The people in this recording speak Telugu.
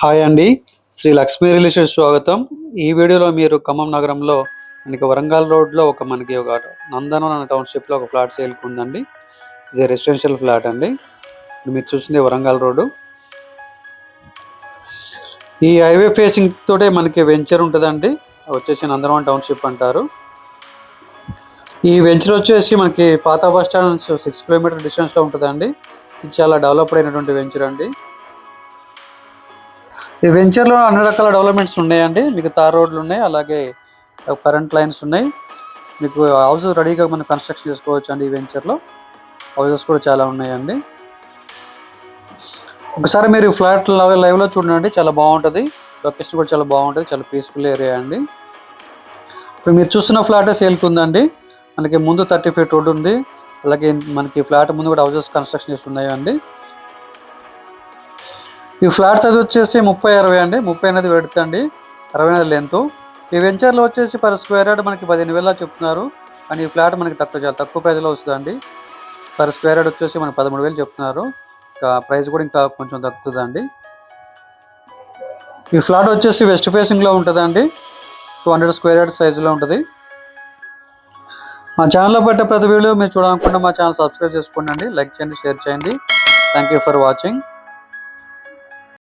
హాయ్ అండి. శ్రీ లక్ష్మీ రిలేషన్ స్వాగతం. ఈ వీడియోలో మీరు ఖమ్మం నగరంలో మనకి వరంగల్ రోడ్లో ఒక మనకి ఒక నందనం అనే టౌన్షిప్లో ఒక ఫ్లాట్ సేల్కి ఉందండి. ఇది రెసిడెన్షియల్ ఫ్లాట్ అండి. మీరు చూసింది వరంగల్ రోడ్డు. ఈ హైవే ఫేసింగ్ తోటే మనకి వెంచర్ ఉంటుందండి. వచ్చేసి నందనం టౌన్షిప్ అంటారు. ఈ వెంచర్ వచ్చేసి మనకి పాత బస్ స్టాండ్ సిక్స్ కిలోమీటర్ డిస్టెన్స్లో ఉంటుందండి. ఇది చాలా డెవలప్ అయినటువంటి వెంచర్ అండి. ఈ వెంచర్లో అన్ని రకాల డెవలప్మెంట్స్ ఉన్నాయండి. మీకు తార్ రోడ్లు ఉన్నాయి అలాగే కరెంట్ లైన్స్ ఉన్నాయి. మీకు హౌస్ రెడీగా మనం కన్స్ట్రక్షన్ చేసుకోవచ్చు అండి ఈ వెంచర్లో హౌసెస్ కూడా చాలా ఉన్నాయండి. ఒకసారి మీరు ఫ్లాట్ లైవ్లో చూడండి చాలా బాగుంటుంది. లొకేషన్ కూడా చాలా బాగుంటుంది చాలా పీస్ఫుల్ ఏరియా అండి. ఇప్పుడు మీరు చూస్తున్న ఫ్లాటే సేల్కి ఉందండి. మనకి ముందు థర్టీ ఫీట్ రోడ్ ఉంది. అలాగే మనకి ఫ్లాట్ ముందు కూడా హౌసెస్ కన్స్ట్రక్షన్ చేసి ఉన్నాయండి. ఈ ఫ్లాట్ సైజ్ వచ్చేసి ముప్పై అరవై అండి. ముప్పై అనేది పెడుతుంది అరవై అనేది లెంత్ ఈ వెంచర్లో వచ్చేసి పర్ స్క్వేర్ యార్డ్ మనకి పదిహేను వేల చెప్తున్నారు. అండ్ ఈ ఫ్లాట్ మనకి తక్కువ చాలా తక్కువ ప్రైస్లో వస్తుందండి. పర్ స్క్వేర్ యార్డ్ వచ్చేసి మనకి పదమూడు వేలు చెప్తున్నారు. ఇంకా ప్రైస్ కూడా ఇంకా కొంచెం తగ్గుతుందండి. ఈ ఫ్లాట్ వచ్చేసి వెస్ట్ ఫేసింగ్లో ఉంటుందండి. టూ హండ్రెడ్ స్క్వేర్ యార్డ్ సైజులో ఉంటుంది. మా ఛానల్లో పెట్టే ప్రతి వీడియో మీరు చూడాలనుకుంటే మా ఛానల్ సబ్స్క్రైబ్ చేసుకోండి లైక్ చేయండి షేర్ చేయండి. Thank you for watching